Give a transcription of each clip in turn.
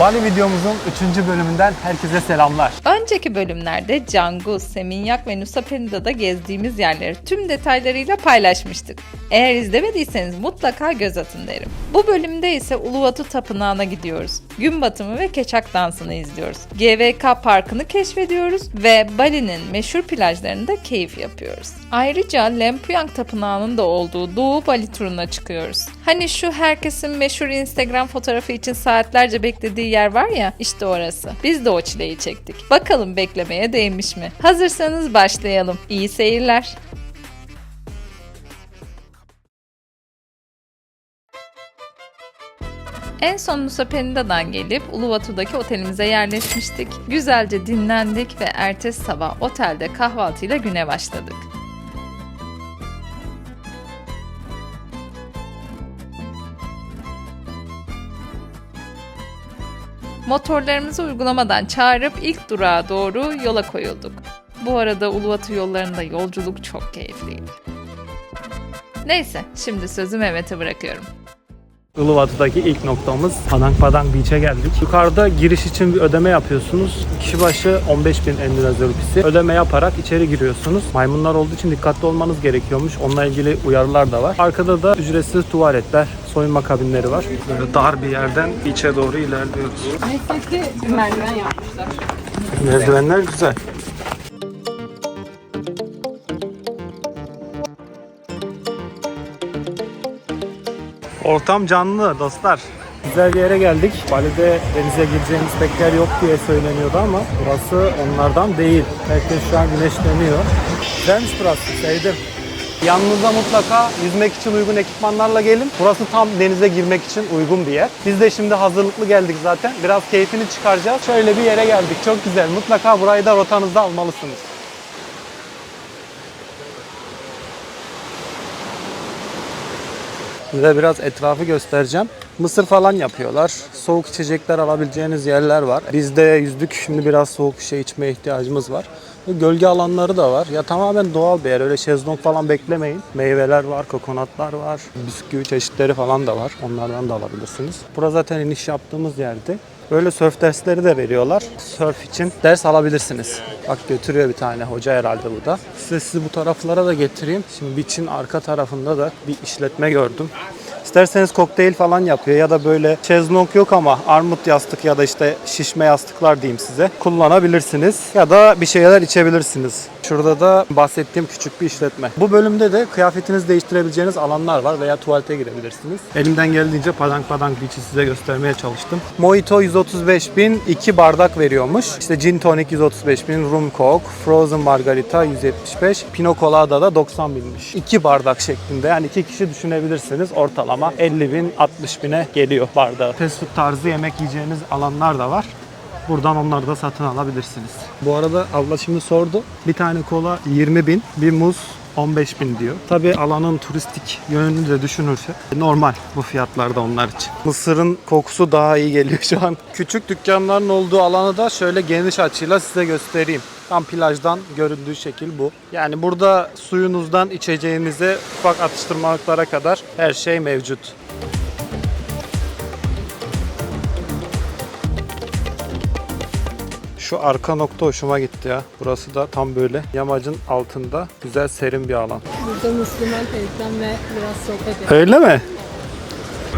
Bali videomuzun 3. bölümünden herkese selamlar. Önceki bölümlerde Canggu, Seminyak ve Nusa Penida'da gezdiğimiz yerleri tüm detaylarıyla paylaşmıştık. Eğer izlemediyseniz mutlaka göz atın derim. Bu bölümde ise Uluwatu Tapınağı'na gidiyoruz. Gün batımı ve keçak dansını izliyoruz. GVK Parkı'nı keşfediyoruz ve Bali'nin meşhur plajlarında keyif yapıyoruz. Ayrıca Lempuyang Tapınağı'nın da olduğu Doğu Bali turuna çıkıyoruz. Hani şu herkesin meşhur Instagram fotoğrafı için saatlerce beklediği yer var ya işte orası. Biz de o çileyi çektik. Bakalım beklemeye değmiş mi? Hazırsanız başlayalım. İyi seyirler. En son Nusa Penida'dan gelip Uluwatu'daki otelimize yerleşmiştik. Güzelce dinlendik ve ertesi sabah otelde kahvaltıyla güne başladık. Motorlarımızı uygulamadan çağırıp ilk durağa doğru yola koyulduk. Bu arada Uluwatu yollarında yolculuk çok keyifliydi. Neyse, şimdi sözü Mehmet'e bırakıyorum. Uluwatu'daki ilk noktamız Padang Padang Beach'e geldik. Yukarıda giriş için bir ödeme yapıyorsunuz. Kişi başı 15 bin Endonezya rupisi. Ödeme yaparak içeri giriyorsunuz. Maymunlar olduğu için dikkatli olmanız gerekiyormuş. Onunla ilgili uyarılar da var. Arkada da ücretsiz tuvaletler, soyunma kabinleri var. Böyle dar bir yerden içe doğru ilerliyoruz. Ayakta merdiven yapmışlar. Merdivenler güzel. Ortam canlı dostlar. Güzel bir yere geldik. Bali'de denize gireceğimiz pek yer yok diye söyleniyordu ama burası onlardan değil. Herkes şu an güneşleniyor. Güzelmiş burası, sevdim. Yanınıza mutlaka yüzmek için uygun ekipmanlarla gelin. Burası tam denize girmek için uygun bir yer. Biz de şimdi hazırlıklı geldik zaten. Biraz keyfini çıkaracağız. Şöyle bir yere geldik. Çok güzel. Mutlaka burayı da rotanızda almalısınız. Size biraz etrafı göstereceğim. Mısır falan yapıyorlar. Soğuk içecekler alabileceğiniz yerler var. Biz de yüzdük. Şimdi biraz soğuk şey içmeye ihtiyacımız var. Gölge alanları da var. Ya tamamen doğal bir yer. Öyle şezlong falan beklemeyin. Meyveler var, kokonatlar var. Bisküvi çeşitleri falan da var. Onlardan da alabilirsiniz. Burası zaten iniş yaptığımız yerdi. Böyle sörf dersleri de veriyorlar. Sörf için ders alabilirsiniz. Bak götürüyor bir tane hoca herhalde bu da. Size sizi bu taraflara da getireyim. Şimdi beach'in arka tarafında da bir işletme gördüm. İsterseniz kokteyl falan yapıyor ya da böyle şezlong yok ama armut yastık ya da işte şişme yastıklar diyeyim size kullanabilirsiniz ya da bir şeyler içebilirsiniz. Şurada da bahsettiğim küçük bir işletme. Bu bölümde de kıyafetinizi değiştirebileceğiniz alanlar var veya tuvalete girebilirsiniz. Elimden geldiğince Padang Padang Beach'i size göstermeye çalıştım. Mojito 135 bin 2 bardak veriyormuş. İşte Gin Tonic 135 bin, Rum Coke, Frozen Margarita 175, Pina Colada da 90 binmiş. 2 bardak şeklinde yani iki kişi düşünebilirsiniz. Ortalama 50 bin 60 bine geliyor bardağı. Fast food tarzı yemek yiyeceğiniz alanlar da var. Buradan onları da satın alabilirsiniz. Bu arada abla şimdi sordu. Bir tane kola 20 bin, bir muz 15 bin diyor. Tabi alanın turistik yönünü de düşünürse normal bu fiyatlarda onlar için. Mısırın kokusu daha iyi geliyor şu an. Küçük dükkanların olduğu alanı da şöyle geniş açıyla size göstereyim. Tam plajdan göründüğü şekil bu. Yani burada suyunuzdan içeceğinize ufak atıştırmalıklara kadar her şey mevcut. Şu arka nokta hoşuma gitti ya. Burası da tam böyle yamacın altında güzel serin bir alan. Burada Müslüman teyzem ve biraz sohbet ediyor. Öyle mi?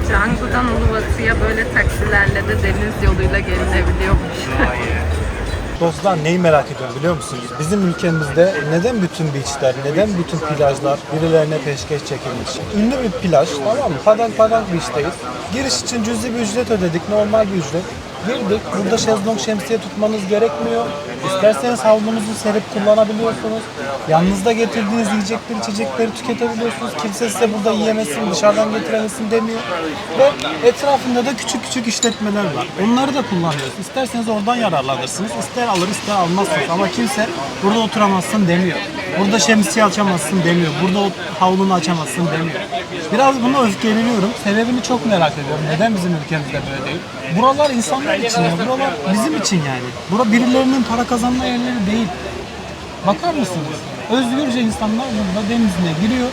Canggu'dan Uluwatu'ya böyle taksilerle de deniz yoluyla gelinebiliyormuş. Dostlar neyi merak ediyorum biliyor musunuz? Bizim ülkemizde neden bütün beachler, neden bütün plajlar birilerine peşkeş çekilmiş? Ünlü bir plaj tamam mı? Padang Padang Beach'teyiz. Giriş için cüzi bir ücret ödedik, normal bir ücret. Girdik. Burada şezlong şemsiye tutmanız gerekmiyor. İsterseniz havlunuzu serip kullanabiliyorsunuz. Yanınızda getirdiğiniz yiyecekleri, içecekleri tüketebiliyorsunuz. Kimse size burada yiyemesin, dışarıdan getiremesin demiyor. Ve etrafında da küçük küçük işletmeler var. Onları da kullanıyorsunuz. İsterseniz oradan yararlanırsınız. İster alır ister almazsınız. Ama kimse burada oturamazsın demiyor. Burada şemsiye açamazsın demiyor. Burada havlunu açamazsın demiyor. Biraz buna öfkeleniyorum. Sebebini çok merak ediyorum. Neden bizim ülkemizde böyle değil? Buralar insanlar için ya. Buralar bizim için yani. Bura birilerinin para kazanma yerleri değil. Bakar mısınız? Özgürce insanlar burada denizine giriyor.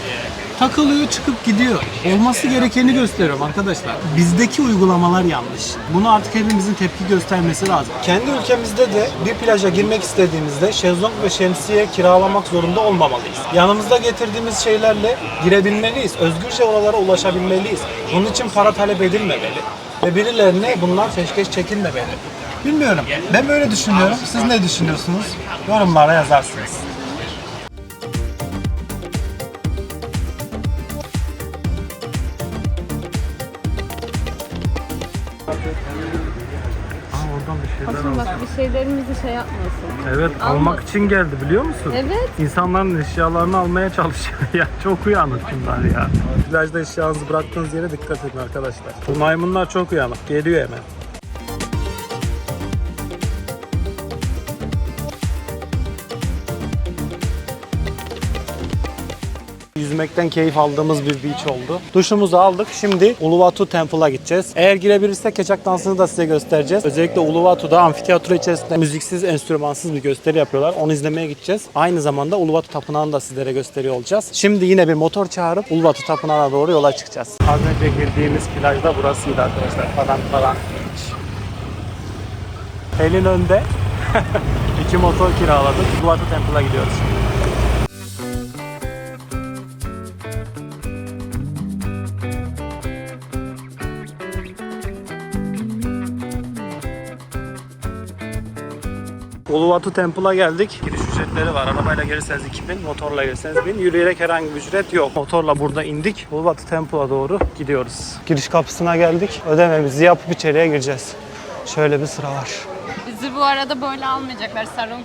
Takılıyor çıkıp gidiyor. Olması gerekeni gösteriyorum arkadaşlar. Bizdeki uygulamalar yanlış. Bunu artık hepimizin tepki göstermesi lazım. Kendi ülkemizde de bir plaja girmek istediğimizde şezlong ve şemsiye kiralamak zorunda olmamalıyız. Yanımızda getirdiğimiz şeylerle girebilmeliyiz. Özgürce oralara ulaşabilmeliyiz. Bunun için para talep edilmemeli. Ve birilerine bunlar peşkeş çekilmemeli. Bilmiyorum. Ben böyle düşünüyorum. Siz ne düşünüyorsunuz? Yorumlara yazarsınız. Şeylerimizi şey yapmasın. Evet almak için geldi biliyor musun? Evet. İnsanların eşyalarını almaya çalışıyor ya. Çok uyanık bunlar ya. Plajda eşyanızı bıraktığınız yere dikkat edin arkadaşlar. Bu maymunlar çok uyanık. Geliyor hemen. Yüzmekten keyif aldığımız bir beach oldu. Duşumuzu aldık. Şimdi Uluwatu Temple'a gideceğiz. Eğer girebilirsek keçak dansını da size göstereceğiz. Özellikle Uluwatu'da amfiteyatro içerisinde müziksiz, enstrümansız bir gösteri yapıyorlar. Onu izlemeye gideceğiz. Aynı zamanda Uluwatu Tapınağı'nı da sizlere gösteriyor olacağız. Şimdi yine bir motor çağırıp Uluwatu Tapınağı'na doğru yola çıkacağız. Az önce girdiğimiz plaj da burasıydı arkadaşlar. Falan falan. Elin önde. İki motor kiraladık. Uluwatu Temple'a gidiyoruz şimdi. Uluwatu Temple'a geldik. Giriş ücretleri var. Arabayla gelirseniz 2000, motorla gelirseniz 1000. Yürüyerek herhangi bir ücret yok. Motorla burada indik. Uluwatu Temple'a doğru gidiyoruz. Giriş kapısına geldik. Ödememizi yapıp içeriye gireceğiz. Şöyle bir sıra var. Bizi bu arada böyle almayacaklar sarong.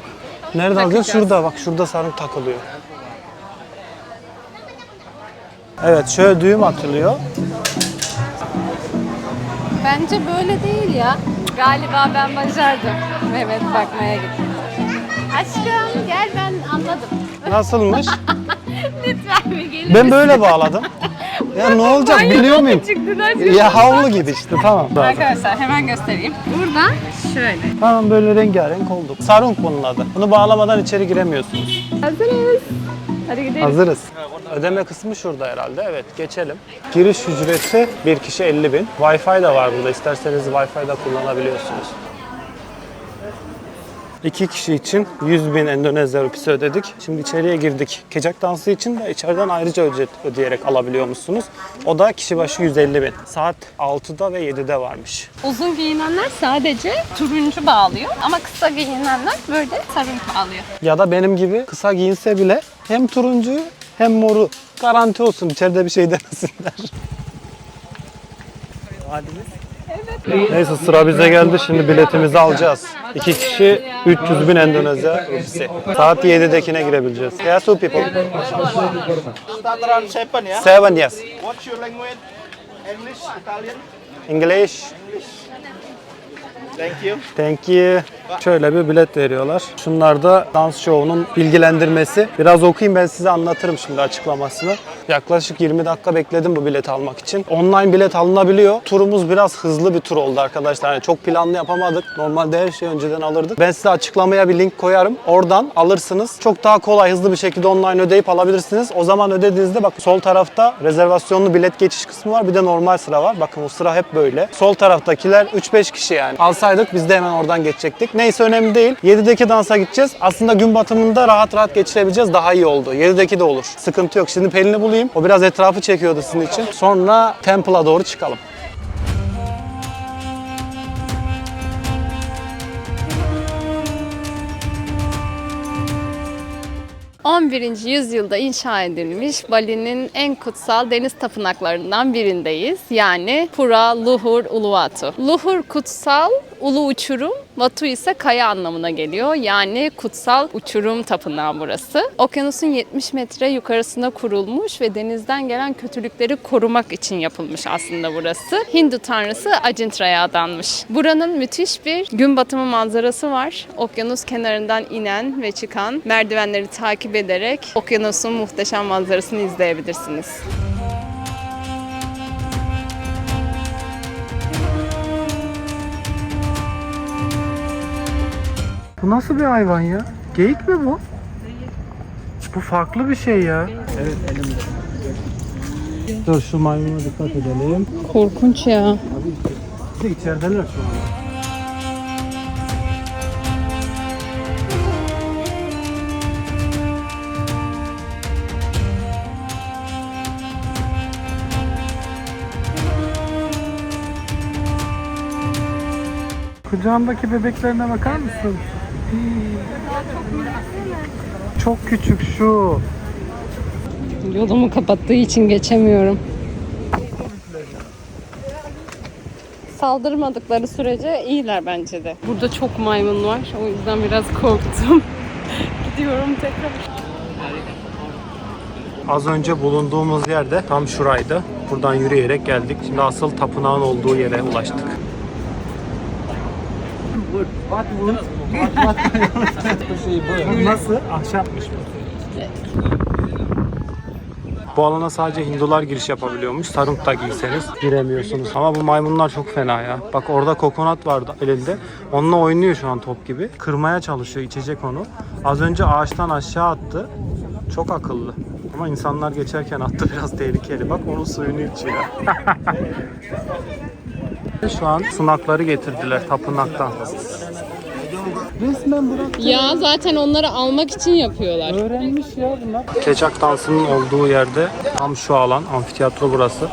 Nerede alacağız? Şurada bak. Şurada sarık takılıyor. Evet şöyle düğüm atılıyor. Bence böyle değil ya. Galiba ben başardım. Evet bakmaya gittim. Aşkım gel ben anladım. Nasılmış? Lütfen bir gelir ben böyle bağladım. Ya ne olacak biliyor muyum? Çıktın. Ya havlu gibi işte tamam. Arkadaşlar hemen göstereyim. Buradan şöyle. Tamam böyle rengarenk olduk. Sarung bunun adı. Bunu bağlamadan içeri giremiyorsunuz. Hazırız. Hadi gidelim. Hazırız. Ödeme kısmı şurada herhalde. Evet geçelim. Giriş ücreti bir kişi 50 bin. Wi-Fi de var burada. İsterseniz Wi-Fi de kullanabiliyorsunuz. İki kişi için 100 bin Endonezya rupisi ödedik. Şimdi içeriye girdik. Kecak dansı için de içeriden ayrıca ücret ödeyerek alabiliyormuşsunuz. O da kişi başı 150 bin. Saat 6'da ve 7'de varmış. Uzun giyinenler sadece turuncu bağlıyor ama kısa giyinenler böyle sarık bağlıyor. Ya da benim gibi kısa giyinse bile hem turuncuyu hem moru garanti olsun içeride bir şey demesinler. Neyse sıra bize geldi. Şimdi biletimizi alacağız. İki kişi 300 bin Endonezya rupisi. Saat 7'dekine girebileceğiz. Yeah, two people. Start around seven, yeah. Seven yes. What's your language? English, Italian. English. Thank you. Thank you. Şöyle bir bilet veriyorlar. Şunlar da dans şovunun bilgilendirmesi. Biraz okuyayım ben size anlatırım şimdi açıklamasını. Yaklaşık 20 dakika bekledim bu bileti almak için. Online bilet alınabiliyor. Turumuz biraz hızlı bir tur oldu arkadaşlar. Yani çok planlı yapamadık. Normalde her şeyi önceden alırdık. Ben size açıklamaya bir link koyarım. Oradan alırsınız. Çok daha kolay, hızlı bir şekilde online ödeyip alabilirsiniz. O zaman ödediğinizde bak sol tarafta rezervasyonlu bilet geçiş kısmı var. Bir de normal sıra var. Bakın o sıra hep böyle. Sol taraftakiler 3-5 kişi yani. Alsaydık biz de hemen oradan geçecektik. Neyse önemli değil. 7'deki dansa gideceğiz. Aslında gün batımında rahat rahat geçirebileceğiz. Daha iyi oldu. 7'deki de olur. Sıkıntı yok. Şimdi Pelin'i bulayım. O biraz etrafı çekiyordu sizin için. Sonra Temple'a doğru çıkalım. 11. yüzyılda inşa edilmiş Bali'nin en kutsal deniz tapınaklarından birindeyiz. Yani Pura Luhur Uluwatu. Luhur kutsal, ulu uçurum, Vatu ise kaya anlamına geliyor. Yani kutsal uçurum tapınağı burası. Okyanusun 70 metre yukarısına kurulmuş ve denizden gelen kötülükleri korumak için yapılmış aslında burası. Hindu tanrısı Acintra'ya adanmış. Buranın müthiş bir gün batımı manzarası var. Okyanus kenarından inen ve çıkan merdivenleri takip ederek okyanusun muhteşem manzarasını izleyebilirsiniz. Bu nasıl bir hayvan ya? Geyik mi bu? Bu farklı bir şey ya. Evet elimde. Dur şu maymuna dikkat edelim. Korkunç ya. De içerideler şu an. Kucağındaki bebeklerine bakar mısın? Çok küçük şu. Yolumu kapattığı için geçemiyorum. Saldırmadıkları sürece iyiler bence de. Burada çok maymun var. O yüzden biraz korktum. Gidiyorum tekrar. Az önce bulunduğumuz yerde tam şuraydı. Buradan yürüyerek geldik. Şimdi asıl tapınağın olduğu yere ulaştık. Nasıl? Ahşapmış bu. Bu alana sadece Hindular giriş yapabiliyormuş. Sarık da giyseniz giremiyorsunuz. Ama bu maymunlar çok fena ya. Bak orada kokonat vardı elinde. Onunla oynuyor şu an top gibi. Kırmaya çalışıyor, içecek onu. Az önce ağaçtan aşağı attı. Çok akıllı. Ama insanlar geçerken attı biraz tehlikeli. Bak onun suyunu içiyor. Şu an sunakları getirdiler tapınaktan. Resmen bırak. Ya zaten onları almak için yapıyorlar. Öğrenmiş ya bunlar. Keçak dansının olduğu yerde tam şu alan, amfiteyatro burası.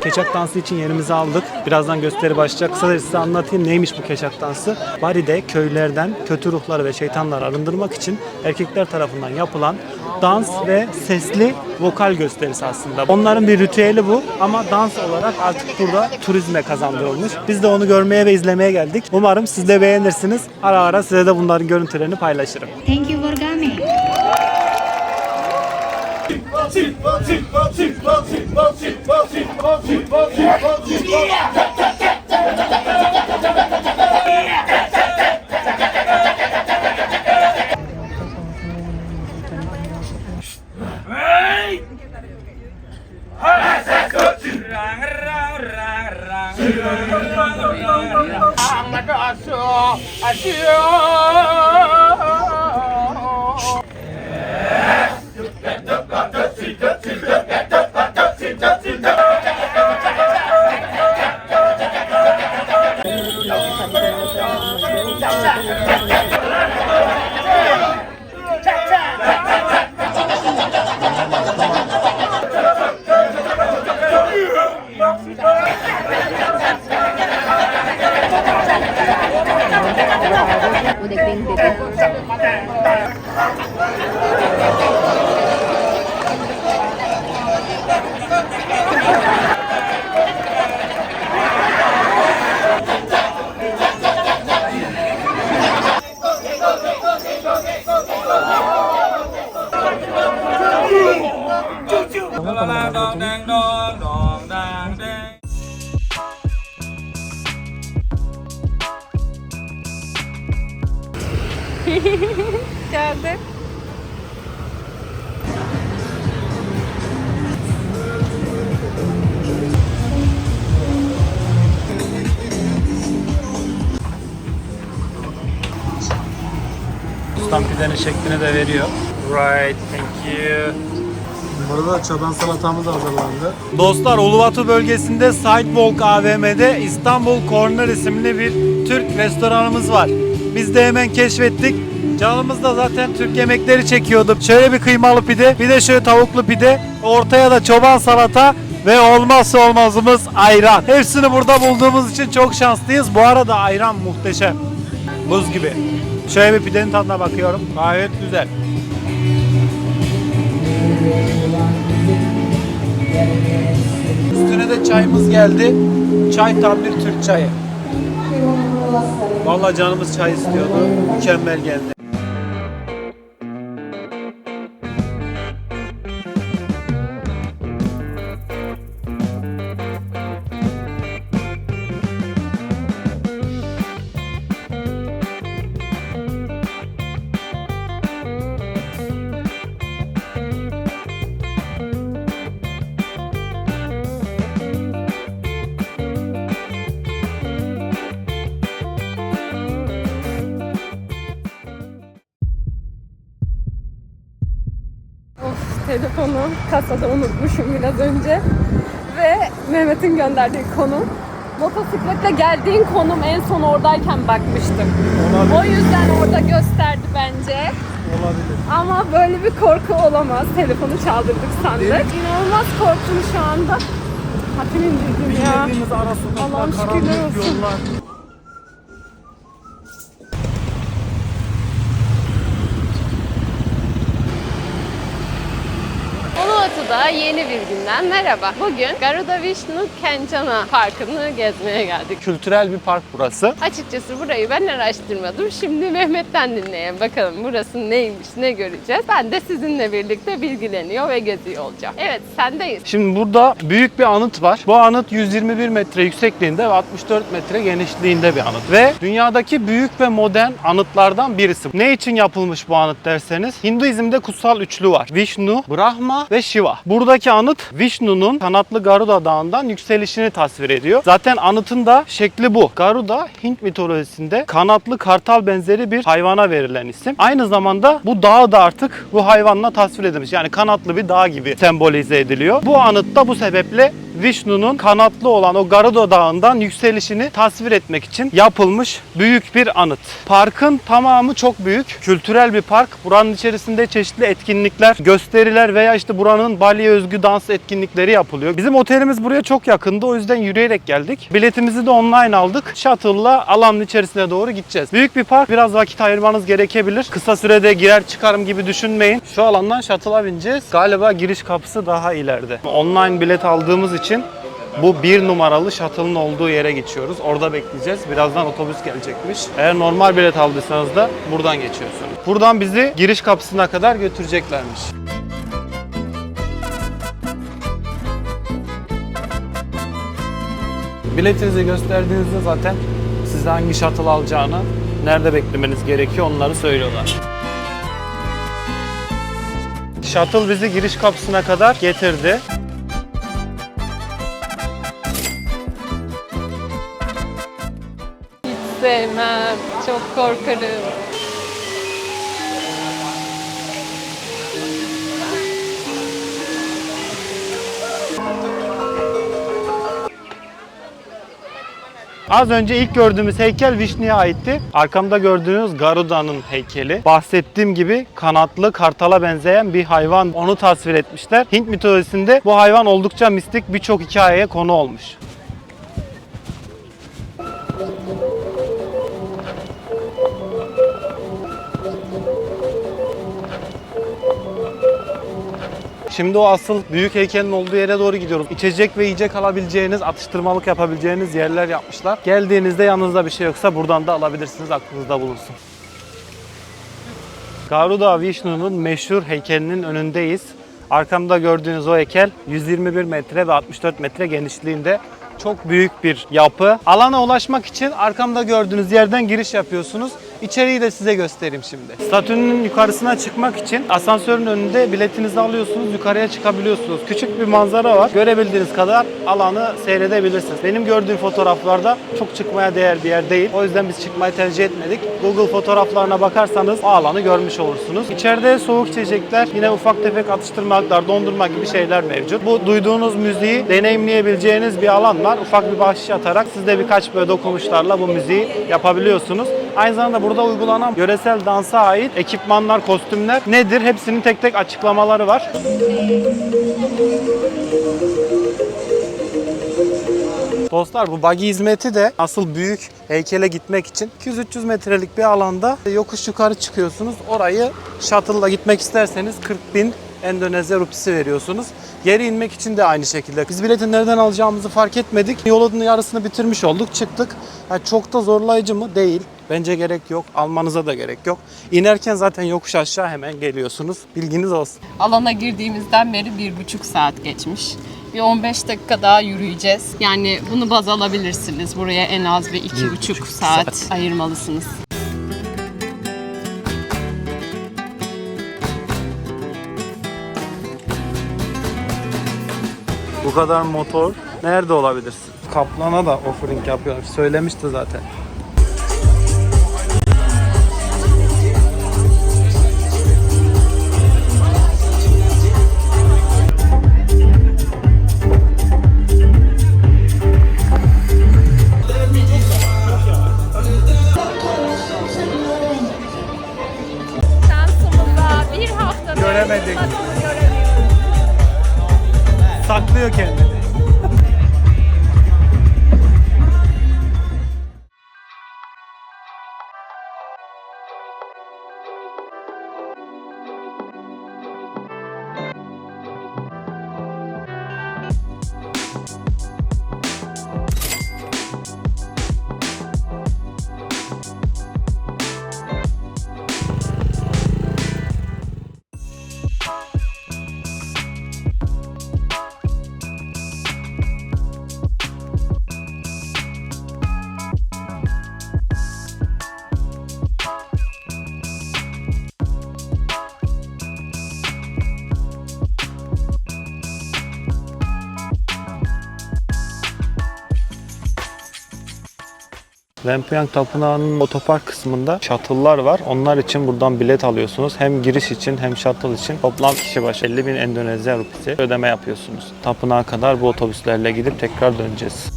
Keçak dansı için yerimizi aldık. Birazdan gösteri başlayacak. Kısaca size anlatayım neymiş bu keçak dansı. Bari'de köylerden kötü ruhları ve şeytanları arındırmak için erkekler tarafından yapılan dans ve sesli vokal gösterisi aslında. Onların bir ritüeli bu ama dans olarak artık burada turizme kazandırılmış. Biz de onu görmeye ve izlemeye geldik. Umarım siz de beğenirsiniz. Ara ara size de bunların görüntülerini paylaşırım. Thank you for coming. 唱个这啊，修啊修。Geldi. De veriyor. Right, thank you. Burada çoban salatamız hazırlandı. Dostlar Uluwatu bölgesinde Sidewalk AVM'de İstanbul Corner isimli bir Türk restoranımız var. Biz de hemen keşfettik. Canımız da zaten Türk yemekleri çekiyordu. Şöyle bir kıymalı pide, bir de şöyle tavuklu pide, ortaya da çoban salata ve olmazsa olmazımız ayran. Hepsini burada bulduğumuz için çok şanslıyız. Bu arada ayran muhteşem. Buz gibi. Şöyle bir pidenin tadına bakıyorum. Gayet güzel. Üstüne de çayımız geldi. Çay tam bir Türk çayı. Vallahi canımız çay istiyordu. Mükemmel geldi. Telefonu kasada unutmuşum biraz önce. Ve Mehmet'in gönderdiği konum. Motosikletle geldiğin konum en son oradayken bakmıştım. O yüzden orada gösterdi bence. Olabilir. Ama böyle bir korku olamaz. Telefonu çaldırdık sandık. İnanılmaz korktum şu anda. Hatim indirdim ya. Bildiğimiz ara Allah'ım sokaklar, şükürler karanlık olsun. yollar. Uluwatu'da yeni bir günden merhaba. Bugün Garuda Vishnu Kencana Parkı'nı gezmeye geldik. Kültürel bir park burası. Açıkçası burayı ben araştırmadım. Şimdi Mehmet'ten dinleyelim bakalım burası neymiş, ne göreceğiz. Ben de sizinle birlikte bilgileniyor ve geziyor olacağım. Evet, sendeyiz. Şimdi burada büyük bir anıt var. Bu anıt 121 metre yüksekliğinde ve 64 metre genişliğinde bir anıt. Ve dünyadaki büyük ve modern anıtlardan birisi. Ne için yapılmış bu anıt derseniz Hinduizm'de kutsal üçlü var. Vishnu, Brahma ve Shiva. Buradaki anıt Vishnu'nun kanatlı Garuda dağından yükselişini tasvir ediyor. Zaten anıtın da şekli bu. Garuda Hint mitolojisinde kanatlı kartal benzeri bir hayvana verilen isim. Aynı zamanda bu dağ da artık bu hayvanla tasvir edilmiş. Yani kanatlı bir dağ gibi sembolize ediliyor. Bu anıt da bu sebeple Vishnu'nun kanatlı olan o Garuda Dağı'ndan yükselişini tasvir etmek için yapılmış büyük bir anıt. Parkın tamamı çok büyük. Kültürel bir park. Buranın içerisinde çeşitli etkinlikler, gösteriler veya işte buranın Bali'ye özgü dans etkinlikleri yapılıyor. Bizim otelimiz buraya çok yakındı. O yüzden yürüyerek geldik. Biletimizi de online aldık. Shuttle'la alanın içerisine doğru gideceğiz. Büyük bir park. Biraz vakit ayırmanız gerekebilir. Kısa sürede girer çıkarım gibi düşünmeyin. Şu alandan shuttle'a bineceğiz. Galiba giriş kapısı daha ileride. Online bilet aldığımız için bu bir numaralı shuttle'ın olduğu yere geçiyoruz. Orada bekleyeceğiz. Birazdan otobüs gelecekmiş. Eğer normal bilet aldıysanız da buradan geçiyorsunuz. Buradan bizi giriş kapısına kadar götüreceklermiş. Biletinizi gösterdiğinizde zaten size hangi shuttle alacağını, nerede beklemeniz gerekiyor onları söylüyorlar. Shuttle bizi giriş kapısına kadar getirdi. Sevmem, çok korkarım. Az önce ilk gördüğümüz heykel Vişnu'ya aitti. Arkamda gördüğünüz Garuda'nın heykeli. Bahsettiğim gibi kanatlı kartala benzeyen bir hayvan onu tasvir etmişler. Hint mitolojisinde bu hayvan oldukça mistik birçok hikayeye konu olmuş. Şimdi o asıl büyük heykelin olduğu yere doğru gidiyoruz. İçecek ve yiyecek alabileceğiniz, atıştırmalık yapabileceğiniz yerler yapmışlar. Geldiğinizde yanınızda bir şey yoksa buradan da alabilirsiniz aklınızda bulunsun. Garuda Vishnu'nun meşhur heykelinin önündeyiz. Arkamda gördüğünüz o heykel 121 metre ve 64 metre genişliğinde. Çok büyük bir yapı. Alana ulaşmak için arkamda gördüğünüz yerden giriş yapıyorsunuz. İçeriği de size göstereyim şimdi. Statünün yukarısına çıkmak için asansörün önünde biletinizi alıyorsunuz, yukarıya çıkabiliyorsunuz. Küçük bir manzara var. Görebildiğiniz kadar alanı seyredebilirsiniz. Benim gördüğüm fotoğraflarda çok çıkmaya değer bir yer değil. O yüzden biz çıkmayı tercih etmedik. Google fotoğraflarına bakarsanız o alanı görmüş olursunuz. İçeride soğuk içecekler, yine ufak tefek atıştırmalıklar, dondurma gibi şeyler mevcut. Bu duyduğunuz müziği deneyimleyebileceğiniz bir alan var. Ufak bir bahşiş atarak siz de birkaç böyle dokunuşlarla bu müziği yapabiliyorsunuz. Aynı zamanda burada uygulanan yöresel dansa ait ekipmanlar, kostümler nedir? Hepsinin tek tek açıklamaları var. Dostlar bu buggy hizmeti de asıl büyük heykele gitmek için 200-300 metrelik bir alanda yokuş yukarı çıkıyorsunuz. Orayı shuttle'la gitmek isterseniz 40 bin Endonezya rupisi veriyorsunuz. Geri inmek için de aynı şekilde. Biz bileti nereden alacağımızı fark etmedik. Yolun yarısını bitirmiş olduk, çıktık. Ha, çok da zorlayıcı mı? Değil. Bence gerek yok. Almanıza da gerek yok. İnerken zaten yokuş aşağı hemen geliyorsunuz. Bilginiz olsun. Alana girdiğimizden beri bir buçuk saat geçmiş. Bir 15 dakika daha yürüyeceğiz. Yani bunu baz alabilirsiniz. Buraya en az bir iki buçuk saat ayırmalısınız. Bu kadar motor nerede olabilirsin? Kaplan'a da offering yapıyorlar. Söylemişti zaten. Lempuyang Tapınağı'nın otopark kısmında shuttle'lar var. Onlar için buradan bilet alıyorsunuz. Hem giriş için hem shuttle için toplam kişi başı 50 bin Endonezya rupisi ödeme yapıyorsunuz. Tapınağa kadar bu otobüslerle gidip tekrar döneceğiz.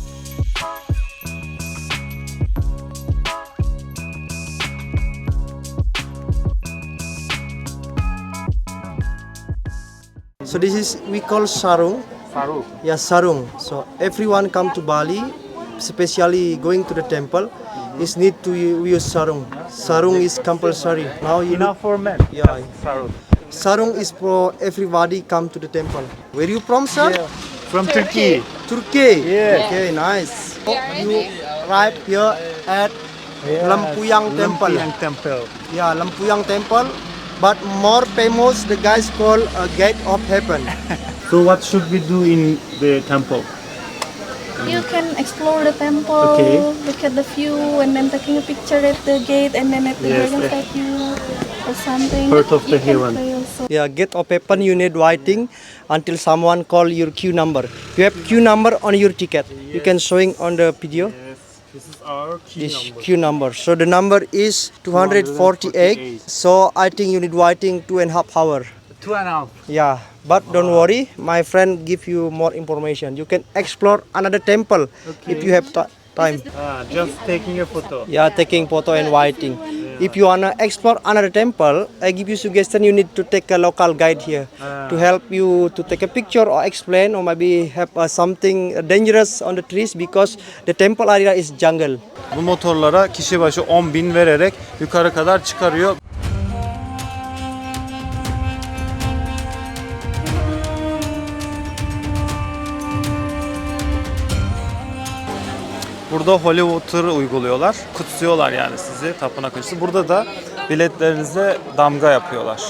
So this is we call sarung. Faruk. Yeah, sarung. So everyone come to Bali, especially going to the temple, is need to use sarung. Sarung is compulsory. Now you Enough for men. Yeah. Faruk. sarung is for everybody come to the temple. Where you from, sir? From Turkey. Turkey. Yeah. Okay, nice. You arrive here at Lampuyang Temple. Lampuyang Temple. Yeah, Lampuyang Temple. But more famous, the guys call uh, Gate of Heaven. So what should we do in the temple? You can explore the temple, Okay. look at the view, and then taking a picture at the gate, and then at the Yes, dragon statue or something. Part of the heaven. Yeah, get of weapon you need waiting until someone call your queue number. You have queue number on your ticket. You can showing on the video. This is our key This queue number. So the number is 248. So I think you need waiting two and a half hour. Two and a half. Yeah, but don't worry. My friend give you more information. You can explore another temple if you have ti- time. Ah, just taking a photo. Yeah, taking photo and waiting. If you wanna explore another temple, I give you suggestion. You need to take a local guide here to help you to take a picture or explain, or maybe have uh, something dangerous on the trees because the temple area is jungle. Bu motorlara kişi başı 10 bin vererek yukarı kadar çıkarıyor. Burada holy water uyguluyorlar. Kutsuyorlar yani sizi tapınak öncesi. Burada da biletlerinize damga yapıyorlar.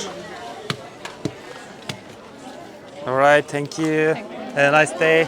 Alright, thank you. Have a nice day.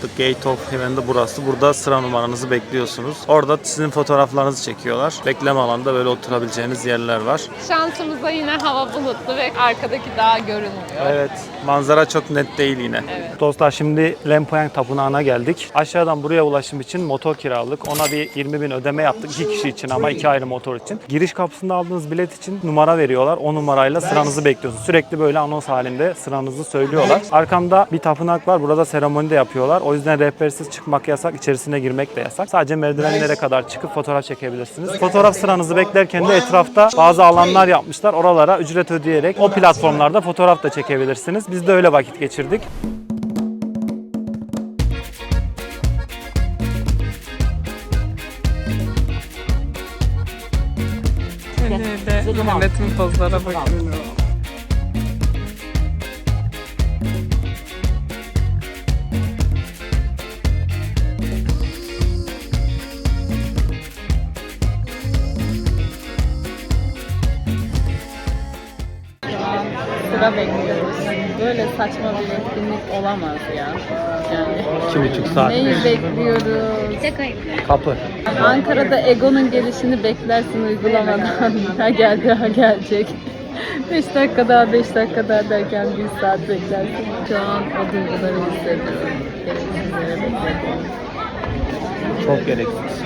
The Gate of Heaven'de burası. Burada sıra numaranızı bekliyorsunuz. Orada sizin fotoğraflarınızı çekiyorlar. Bekleme alanında böyle oturabileceğiniz yerler var. Şansımıza yine hava bulutlu ve arkadaki dağ görünmüyor. Evet, manzara çok net değil yine. Dostlar şimdi Lempuyang Tapınağı'na geldik. Aşağıdan buraya ulaşım için motor kiralık. Ona bir 20 bin ödeme yaptık. iki kişi için ama iki ayrı motor için. Giriş kapısında aldığınız bilet için numara veriyorlar. O numarayla sıranızı bekliyorsunuz. Sürekli böyle anons halinde sıranızı söylüyorlar. Arkamda bir tapınak var. Burada seremoni de yapıyorlar. O yüzden rehbersiz çıkmak yasak. içerisine girmek de yasak. Sadece merdivenlere kadar çıkıp fotoğraf çekebilirsiniz. Fotoğraf sıranızı beklerken de etrafta bazı alanlar yapmışlar. Oralara ücret ödeyerek o platformlarda fotoğraf da çekebilirsiniz. Biz de öyle vakit geçirdik. Mehmet'in pozlara bakın. Sıra bekliyoruz. Böyle saçma bir etkinlik olamaz ya. Yani İki buçuk saat. neyi bekliyoruz? Kapı. Ankara'da Ego'nun gelişini beklersin uygulamadan. ha geldi ha gelecek. 5 dakika daha 5 dakika daha derken bir saat beklersin. Şu an o duyguları hissediyorum. Gereksizlere bekledim. Çok gereksiz.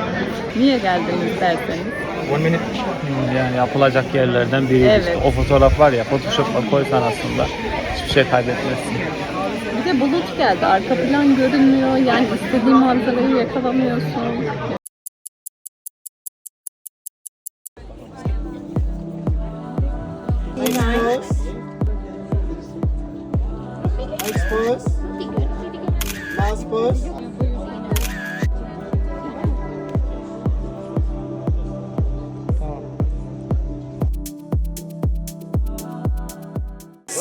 Niye geldiniz derseniz. Yani yapılacak yerlerden biri. Evet. işte. O fotoğraf var ya Photoshop'la koysan aslında hiçbir şey kaybetmezsin. Bir de bulut geldi. Arka plan görünmüyor. Yani istediğin manzarayı yakalamıyorsun. Expose. first.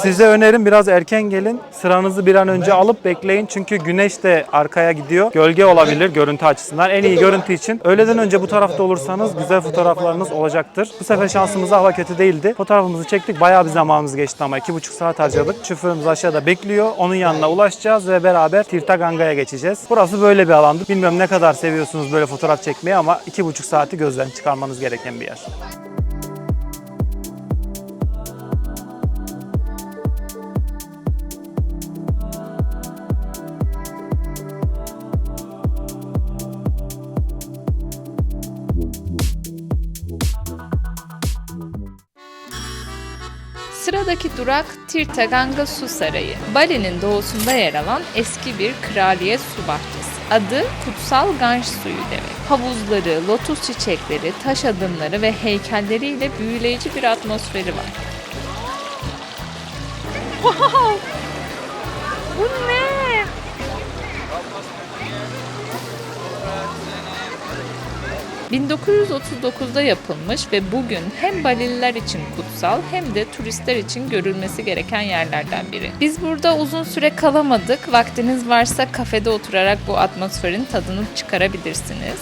Size önerim biraz erken gelin. Sıranızı bir an önce alıp bekleyin. Çünkü güneş de arkaya gidiyor. Gölge olabilir görüntü açısından. En iyi görüntü için öğleden önce bu tarafta olursanız güzel fotoğraflarınız olacaktır. Bu sefer şansımıza hava kötü değildi. Fotoğrafımızı çektik. Bayağı bir zamanımız geçti ama iki buçuk saat harcadık. Şoförümüz aşağıda bekliyor. Onun yanına ulaşacağız ve beraber Tirtaganga'ya geçeceğiz. Burası böyle bir alandı. Bilmiyorum ne kadar seviyorsunuz böyle fotoğraf çekmeyi ama iki buçuk saati gözden çıkarmanız gereken bir yer. Sıradaki durak Tirtaganga Su Sarayı. Bali'nin doğusunda yer alan eski bir kraliyet su bahçesi. Adı Kutsal Ganj Suyu demek. Havuzları, lotus çiçekleri, taş adımları ve heykelleriyle büyüleyici bir atmosferi var. Wow! Bu ne? 1939'da yapılmış ve bugün hem Balililer için kutsal hem de turistler için görülmesi gereken yerlerden biri. Biz burada uzun süre kalamadık. Vaktiniz varsa kafede oturarak bu atmosferin tadını çıkarabilirsiniz.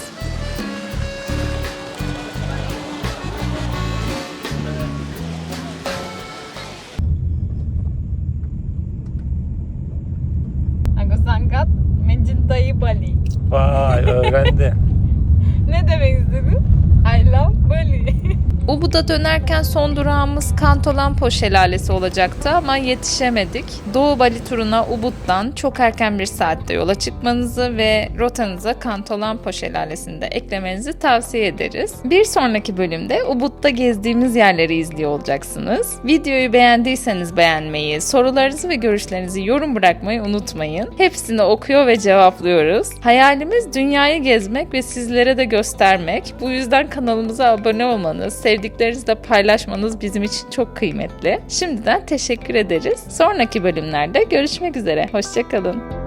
Aku sangat mencintai Bali. Vay öğrendi. Ne demek istedin? I love Bali. Ubud'a dönerken son durağımız Kantolampo Şelalesi olacaktı ama yetişemedik. Doğu Bali turuna Ubud'dan çok erken bir saatte yola çıkmanızı ve rotanıza Kantolampo Şelalesi'nde eklemenizi tavsiye ederiz. Bir sonraki bölümde Ubud'da gezdiğimiz yerleri izliyor olacaksınız. Videoyu beğendiyseniz beğenmeyi, sorularınızı ve görüşlerinizi yorum bırakmayı unutmayın. Hepsini okuyor ve cevaplıyoruz. Hayalimiz dünyayı gezmek ve sizlere de göstermek. Bu yüzden kanalımıza abone olmanız, sevdiklerinizle paylaşmanız bizim için çok kıymetli. Şimdiden teşekkür ederiz. Sonraki bölümlerde görüşmek üzere. Hoşçakalın.